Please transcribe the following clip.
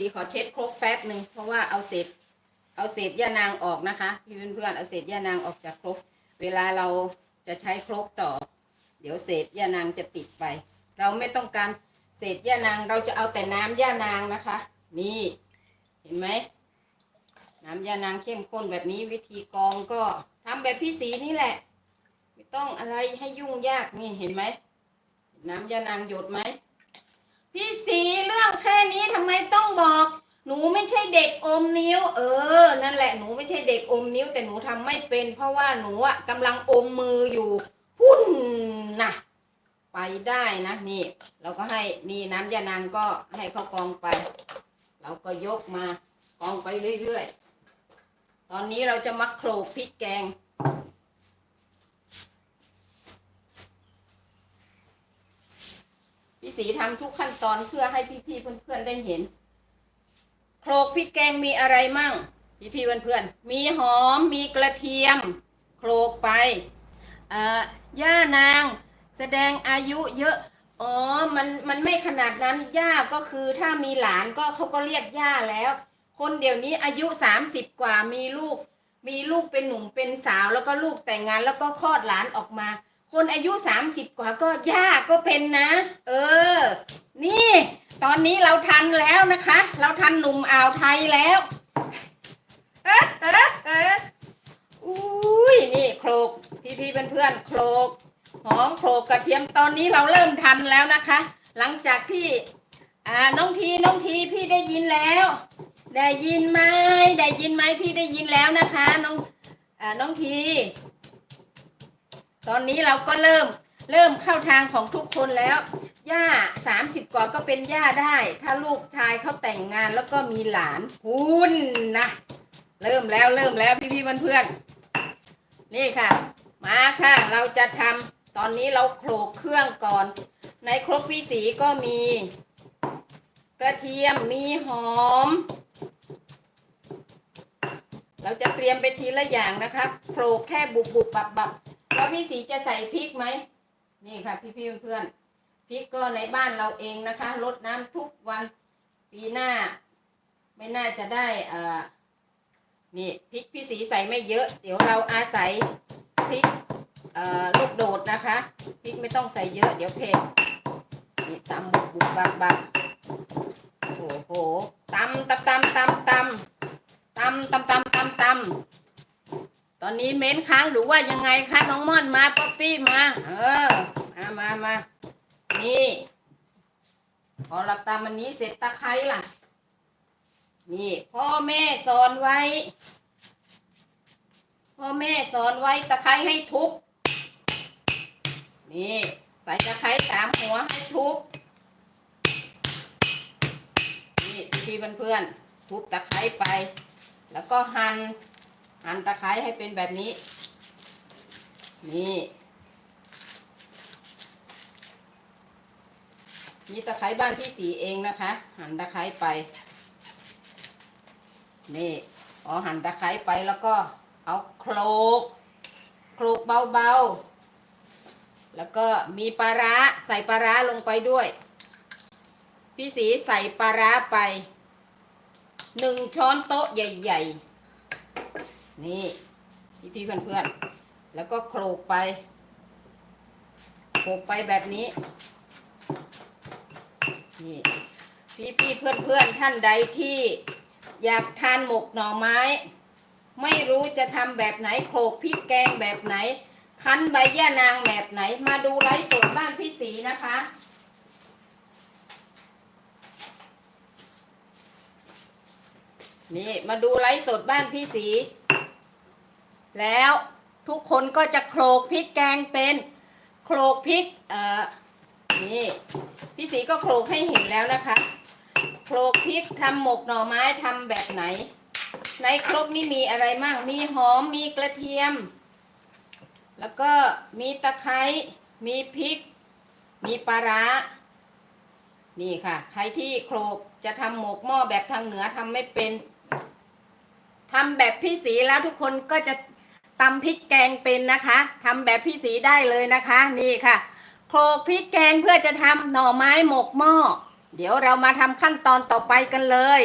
ดีขอเช็ดครกแป๊บหนึ่งเพราะว่าเอาเศษเอาเศษย่านางออกนะคะ พี่เพื่อนๆเอาเศษย่านางออกจากครก เวลาเราจะใช้ครกต่อ เดี๋ยวเศษย่านางจะติดไป เราไม่ต้องการเศษย่านางเราจะเอาแต่น้ำย่านางนะคะ นี่เห็นไหมน้ำยานางเข้มข้นแบบนี้วิธีกรองก็ทำแบบพี่สีนี่แหละ ไม่ต้องอะไรให้ยุ่งยากนี่เห็นไหมน้ำยานางหยดไหมพี่สี ไมต้องบอก หนูไม่ใช่เด็กอมนิ้ว เออ นั่นแหละหนูไม่ใช่เด็กอมนิ้ว แต่หนูทำไม่เป็น เพราะว่าหนูอะกำลังอมมืออยู่พุ่นนะไปได้นะนี่ เราก็ให้นี่น้ำยานางก็ให้เขากองไป เราก็ยกมากองไปเรื่อยๆ ตอนนี้เราจะมาโขลกพริกแกง พี่สีทำทุกขั้นตอนเพื่อให้พี่ๆเพื่อนๆได้เห็นโขลกพริกแกงมีอะไรมั่ง พี่ๆเพื่อนๆมีหอมมีกระเทียมโขลกไปอ่าย่านางแสดงอายุเยอะ อ๋อ มันมันไม่ขนาดนั้น ย่าก็คือถ้ามีหลานก็เขาก็เรียกย่าแล้ว คนเดี๋ยวนี้อายุ30กว่ามีลูก มีลูกเป็นหนุ่มเป็นสาวแล้วก็ลูกแต่งงานแล้วก็คลอดหลานออกมา คนอายุ30กว่าก็ย่าก็เป็นนะ เออ นี่ ตอนนี้เราทันแล้วนะคะ เราทันหนุ่มอ่าวไทยแล้วเอออุ้ยนี่โคลกพี่พี่เพื่อนๆโคลกหอมโคลกกระเทียมตอนนี้เราเริ่มทันแล้วนะคะ หลังจากที่อ่าน้องทีน้องทีพี่ได้ยินแล้ว ได้ยินไหมได้ยินไหมพี่ได้ยินแล้วนะคะ น้องอ่าน้องที ตอนนี้เราก็เริ่มเริ่มเข้าทางของทุกคนแล้ว ย่าสามสิบกว่าก็เป็นย่าได้ ถ้าลูกชายเขาแต่งงานแล้วก็มีหลานหุ่นนะ เริ่มแล้วเริ่มแล้วพี่พี่เพื่อนๆนี่ค่ะ มาค่ะเราจะทำตอนนี้เราโขลกเครื่องก่อน ในครกพี่สีก็มี กระเทียมมีหอม เราจะเตรียมไปทีละอย่างนะคะโขลกแค่บุบบุบบับบับ แล้วพี่สีจะใส่พริกไหมนี่ค่ะ พี่พี่เพื่อนพริกก็ในบ้านเราเองนะคะลดน้ำทุกวันปีหน้า ไม่น่าจะได้อ่านี่พริกพี่สีใส่ไม่เยอะ เดี๋ยวเราอาศัยพริกเอ่อลูกโดดนะคะพริกไม่ต้องใส่เยอะเดี๋ยวเผ็ดนี่ตำบุบบุบบับบับโอ้โหตำตำตำตำตำตำตำตำตำตำ ตอนนี้เม้นค้างหรือว่ายังไงคะน้องม่อนมาป๊อปปี้มา เออมามามานี่ พอหลับตามันนี้เสร็จตะไคร้ล่ะ นี่พ่อแม่สอนไว้ พ่อแม่สอนไว้ตะไคร้ให้ทุบ นี่ ใส่ตะไคร้สามหัวให้ทุบ นี่พี่ๆเพื่อนๆทุบตะไคร้ไป แล้วก็หั่น หั่นตะไคร้ให้เป็นแบบนี้ นี่นี่ตะไคร้บ้านพี่สีเองนะคะ หั่นตะไคร้ไป นี่พอหั่นตะไคร้ไปแล้วก็เอาโคลกโคลกเบาๆ แล้วก็มีปลาร้าใส่ปลาร้าลงไปด้วย พี่สีใส่ปลาร้าไปหนึ่งช้อนโต๊ะใหญ่ ๆ นี่พี่พี่ๆเพื่อนๆ แล้วก็โขลกไป โขลกไปแบบนี้ นี่พี่พี่เพื่อนเพื่อนๆ ท่านใดที่อยากทานหมกหน่อไม้ ไม่รู้จะทำแบบไหนโขลกพริกแกงแบบไหน คั้นใบย่านางแบบไหน มาดูไลฟ์สดบ้านพี่สีนะคะนี่มาดูไลฟ์สดบ้านพี่สี แล้วทุกคนก็จะโขลกพริกแกงเป็นโขลกพริกเอ่อนี่พี่สีก็โขลกให้เห็นแล้วนะคะโขลกพริกทำหมกหน่อไม้ทำแบบไหน ในครกนี่มีอะไรมั่งมีหอมมีกระเทียม แล้วก็มีตะไคร้มีพริก มีปลาร้านี่ค่ะใครที่โขลกจะทำหมกหม้อแบบทางเหนือทำไม่เป็นทำแบบพี่สีแล้วทุกคนก็จะ ตำพริกแกงเป็นนะคะทำแบบพี่สีได้เลยนะคะ นี่ค่ะ โคลกพริกแกงเพื่อจะทำหน่อไม้หมกหม้อเดี๋ยวเรามาทำขั้นตอนต่อไปกันเลย